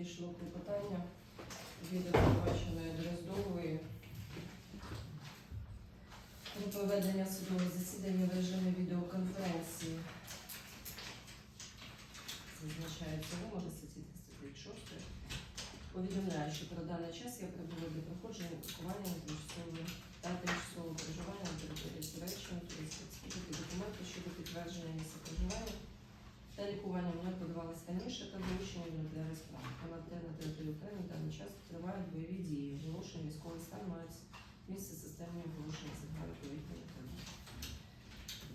надійшло клопотання від обвинуваченої Дроздової про проведення судового засідання в режимі відеоконференції. Зазначається вимога статті 336. Повідомляю, що про даний час я прибула для проходження лікування на тимчасового та тимчасового проживання на території Туреччини, туристських документи щодо підтвердження місця проживання та лікування мене подавалися раніше та долучення до матеріалів справи. Проте на території України даний час тривають бойові дії. Оголошення військовий стан мають місце системні оголошення загальної повітряної тривоги.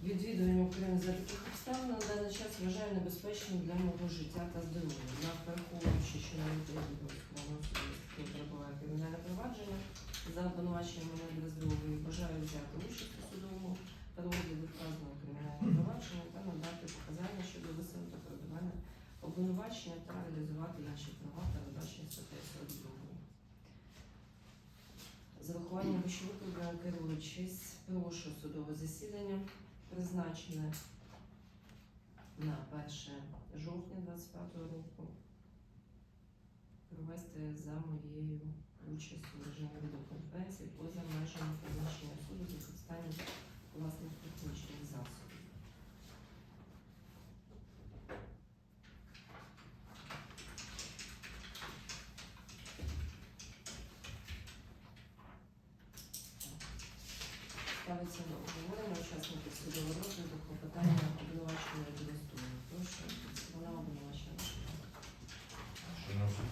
Відвідування України за таких обставин на даний час вважаю небезпечним для мого життя та здоров'я. На враховуючи, що на відповіді до перебуває кримінальне провадження за обвинуваченням мене для здоров'я, бажаю взяти участь у судовому розгляду вказаного кримінального провадження та надати показання щодо висунутого перебування обвинувачення та реалізувати інші права та передбачення статтею 42. З урахуванням вищевикладеного керуючись, прошу судове засідання призначене на 1 жовтня 25 року провести за моєю участю в режимі відеоконференції поза межами приміщення суду з використанням власних технічних засобів. Ставиться на обговорення учасники судового розгляду клопотання обвинуваченої Доростової. Прошу, вона обвинувачена. Шановні суд,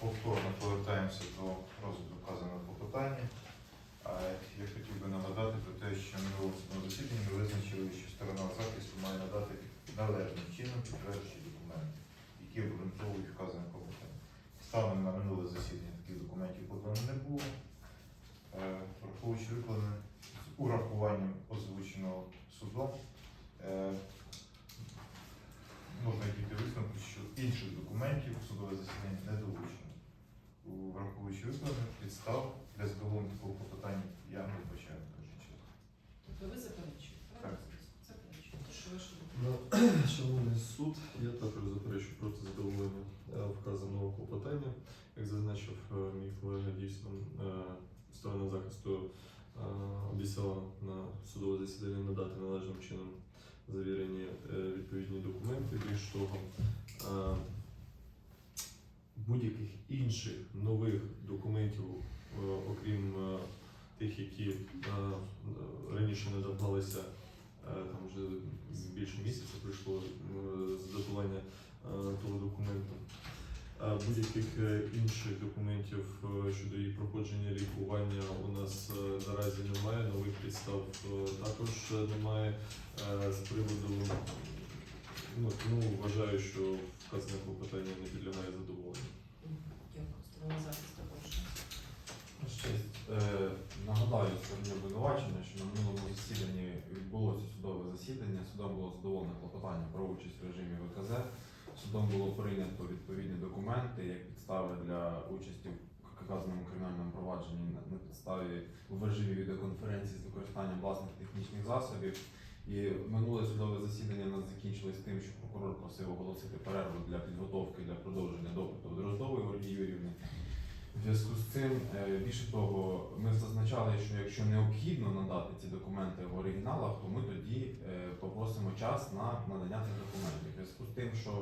повторно повертаємося до розгляду вказаного клопотання. А Я хотів би нагадати про те, що на судовому засіданні ми визначили, що сторона захисту має надати належним чином підтверджуючі документи, які обґрунтовують вказане клопотання. Станом на минуле засідання таких документів подано не було. Е, Враховуючи викладене з урахуванням озвученого судом, е, можна тільки висновку, що інших документів судове засідання не долучено. Враховуючи викладених підстав для задоволення такого клопотання я не вбачаю. Тобто ви заперечуєте? правильно? Заперечуєте. Що ваше Ну, Шановний суд, я також заперечую проти задоволення е, вказаного клопотання. Як зазначив е, мій колега, дійсно е, сторона захисту обіцяла на судове засідання надати належним чином завірені відповідні документи. Більш того, будь-яких інших нових документів, окрім тих, які е, раніше надавалися Е, Там вже місяця е, з е, того документу. Будь-яких е, інших документів щодо її проходження лікування у нас наразі немає, нових підстав також немає. З приводу ну, тому вважаю, що вказане клопотання не підлягає задоволенню. Дякую. Сторона захисту прошу. Ще е, нагадаю стороні обвинувачення, що на минулому засіданні відбулося судове засідання. Судом було задоволено клопотання про участь в режимі ВКЗ. Судом було прийнято відповідні документи як підстави для участі в вказаному кримінальному провадженні на, підставі в режимі відеоконференції з використанням власних технічних засобів. І минуле судове засідання нас закінчилось тим, що прокурор просив оголосити перерву для підготовки для продовження допиту Дроздової Ольги Юрівни. В зв'язку з цим, е, більше того, ми зазначали, що якщо необхідно надати ці документи в оригіналах, то ми тоді е, попросимо час на надання цих документів. В зв'язку з тим, що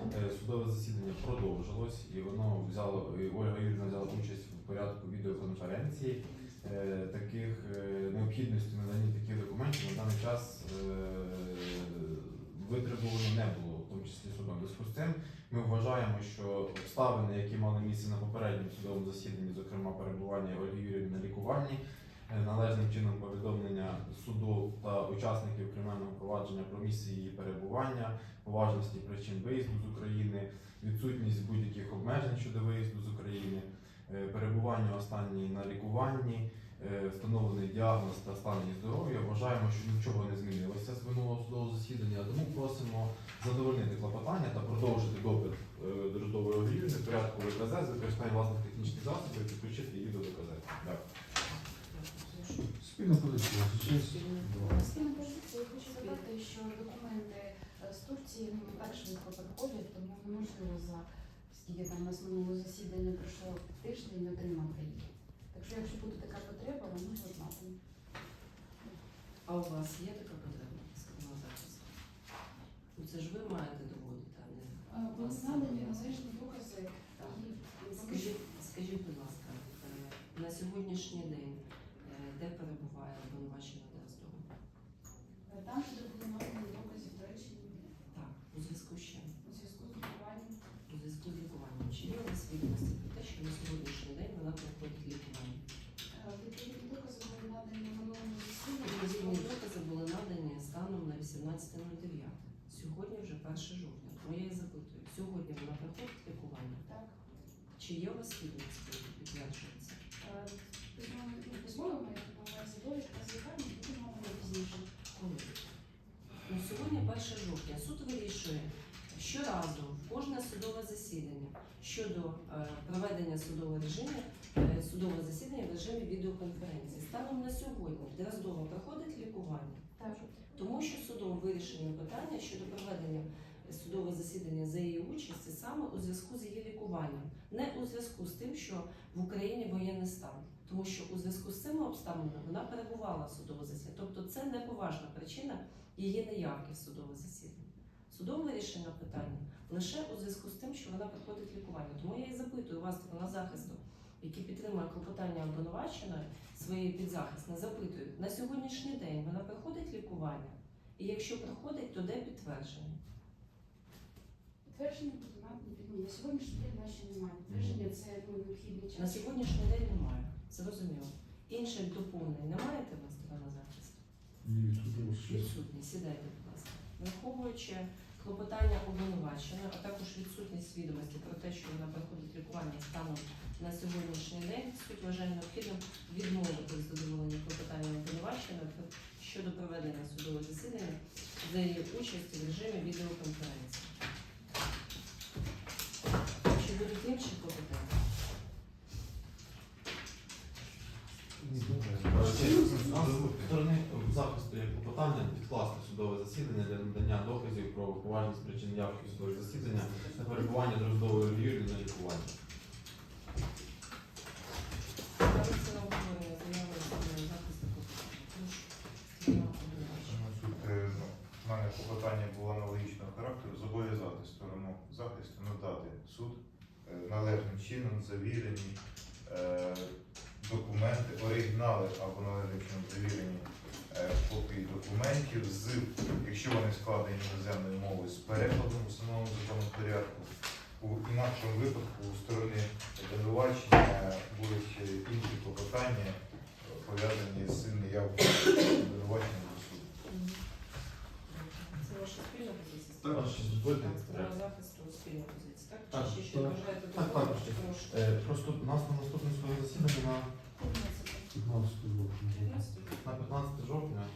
е, судове засідання продовжилось і воно взяло, і Ольга Юрівна взяла участь в порядку відеоконференції. Таких необхідності надання таких документів на даний час витребувано не було, тому числі судом. Зв'язку з ми вважаємо, що обставини, які мали місце на попередньому судовому засіданні, зокрема перебування Ольги Юрівни на лікуванні, е, належним чином повідомлення суду та учасників кримінального провадження про місце її перебування, поважності причин виїзду з України, відсутність будь-яких обмежень щодо виїзду з України, е, перебування останньої на лікуванні. Е, Встановлений діагноз та стан її здоров'я. Вважаємо, що нічого не змінилося з минулого судового засідання, тому просимо задовольнити клопотання та продовжити допит е, Дроздової Огрівни в порядку ВКЗ з використанням власних технічних засобів і підключити її до ВКЗ. Дякую. Прошу. Спільна позиція. Спільна позиція, я хочу задати, що документи е, з Турції ну, швидко приходять, тому неможливо за Скільки там у нас минуло засідання пройшло тиждень, не отримав їх. Так що, якщо буде така потреба, вони будуть знати. А у вас є така потреба складного захисту? Ну це ж ви маєте доводити, а не Були надані належні докази. І Скажіть, скажіть, будь ласка, е, на сьогоднішній день е, де перебуває обвинувачена Дроздова? Там, де були надані докази, до речі, Так, у зв'язку з чим? у зв'язку з лікуванням. У зв'язку з лікуванням. Чи є у вас відомості про те, що на сьогоднішній день вона проходить лікування? Е, Відповідні докази були надані на минулому засіданні. Відповідні докази були надані станом на 18.09. Сьогодні вже 1 жовтня. Тому я і запитую, сьогодні вона проходить лікування? Так. Чи є у вас відомості, які підтверджують це? Е, письмове- ну, Письмово моя увазі довідка з лікарні буде надана пізніше. Коли? Ну, сьогодні 1 жовтня. Суд вирішує щоразу в кожне судове засідання щодо е, проведення судового режиму, е, судового засідання в режимі відеоконференції. Станом на сьогодні Дроздова проходить лікування, Так. тому що судом вирішено питання щодо проведення судового засідання за її участі саме у зв'язку з її лікуванням, не у зв'язку з тим, що в Україні воєнний стан. Тому що у зв'язку з цими обставинами вона перебувала в судове засідання. Тобто це не поважна причина її неявки в судове засідання. Судом вирішено питання лише у зв'язку з тим, що вона проходить лікування. Тому я і запитую вас на захисту, який підтримує клопотання обвинуваченої своєї підзахисне, запитую, на сьогоднішній день вона проходить лікування? І якщо проходить, то де підтвердження? Підтвердження пізніше. На сьогоднішній день наші немає. Підтвердження це ну, необхідний час. На сьогоднішній день немає. Зрозуміло. Інших доповнень не маєте ви сторона захисту? Ні, відсутні. Відсутні. Сідайте, будь ласка. Враховуючи клопотання обвинуваченої, а також відсутність відомості про те, що вона проходить лікування станом на сьогоднішній день, суть вважає необхідним відмовити задоволення клопотання обвинуваченої про- щодо проведення судового засідання за її участі в режимі відеоконференції. Про поважність причин явки в засідання та перебування Дроздової Юрії на лікуванні. В мене клопотання було аналогічного характеру зобов'язати сторону захисту надати суд е, належним чином завірені е, документи, оригінали або належним чином завірені копії документів з, якщо вони складені іноземною мовою, з перекладом у самому законному порядку. У інакшому випадку у сторони обвинувачення будуть інші клопотання, е, пов'язані з неявкою обвинувачення до суду. Це ваша спільна позиція? Так, ваша спільна. Сторона захисту спільна позиція, так? Так, Чи ще так. бажаєте Так, Прошу. Е, Просто у нас на наступне судове засідання на 15. 15 На 15 жовтня.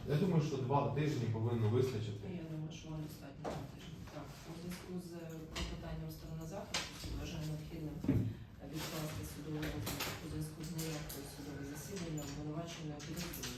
Я думаю, що два тижні повинно вистачити. Я думаю, що вам достатньо два тижні. Так, у зв'язку з клопотанням сторони захисту суд вважає необхідним відкласти розгляд у зв'язку з неякою судове засідання обвинуваченої підозрюваної.